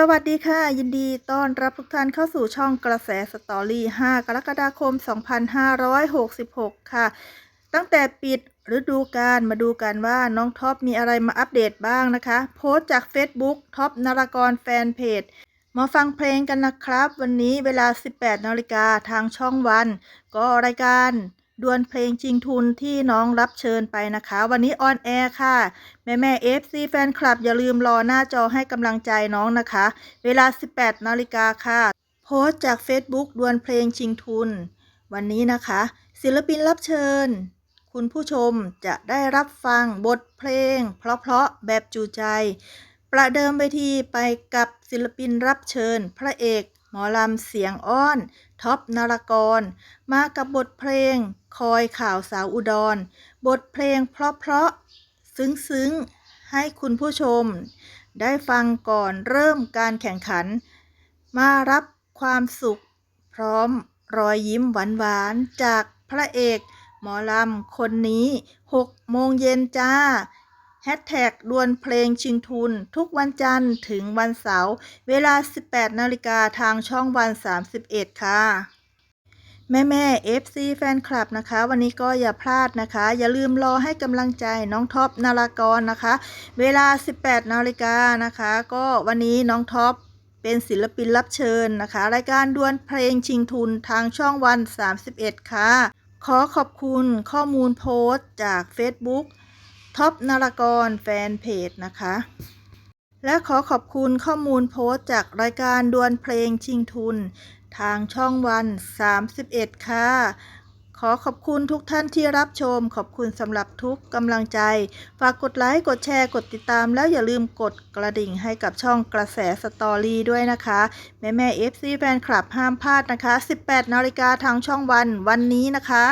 สวัสดีค่ะ ยินดีต้อนรับทุกท่านเข้าสู่ช่องกระแสสตอรี่ 5 กรกฎาคม 2566 ค่ะ ตั้งแต่ปิดฤดูกาลมาดูกันว่าน้องท็อปมีอะไรมาอัปเดตบ้างนะคะ โพสต์จาก Facebook ท็อปนารากรแฟนเพจมาฟังเพลงกันนะครับ วันนี้เวลา 18นาฬิกาทางช่องวัน ก็รายการ ดวลเพลงชิงทุนที่น้องรับเชิญไปนะคะ วันนี้ออนแอร์ค่ะ แม่แม่ FC แฟนคลับอย่าลืมรอหน้าจอให้กำลังใจน้องนะคะ เวลา 18นาฬิกาค่ะ โพสต์จาก Facebook ดวลเพลงชิงทุน วันนี้นะคะ ศิลปินรับเชิญ คุณผู้ชมจะได้รับฟังบทเพลง เพราะๆแบบจูใจ ประเดิมเวทีไปกับศิลปินรับเชิญ พระเอก มอลำเสียงอ้อน ท็อปนารกร มากับบทเพลง คอยข่าวสาวอุดร บทเพลงเพราะๆซึ้งๆ ให้คุณผู้ชม ได้ฟังก่อนเริ่มการแข่งขัน มารับความสุข พร้อมรอยยิ้มหวานๆ จากพระเอก หมอลำคนนี้ 6 โมงเย็นจ้า แฮชแท็กดวลเพลงชิงทุน ทุกวันจันทร์ถึงวันเสาร์เวลา 18 นาฬิกาทางช่องวัน 31 ค่ะ แม่แม่ FC แฟนคลับนะคะ วันนี้ก็อย่าพลาดนะคะ อย่าลืมรอให้กำลังใจน้องท็อปนารากรนะคะ เวลา 18 นาฬิกานะคะ ก็วันนี้น้องท็อปเป็นศิลปินรับเชิญนะคะ รายการดวลเพลงชิงทุนทางช่องวัน 31 ค่ะ ขอขอบคุณข้อมูลโพสต์จาก Facebook ท็อปนารกรแฟนเพจนะคะ และขอขอบคุณข้อมูลโพสต์จากรายการดวลเพลงชิงทุน ทางช่องวัน 31 ค่ะ ขอขอบคุณทุกท่านที่รับชม ขอบคุณสำหรับทุกกำลังใจ ฝากกดไลค์ กดแชร์ กดติดตาม แล้วอย่าลืมกดกระดิ่งให้กับช่องกระแสสตอรี่ด้วยนะคะ แม่แม่ FC แฟนคลับห้ามพลาดนะคะ 18นาฬิกาทางช่องวันวันนี้นะคะ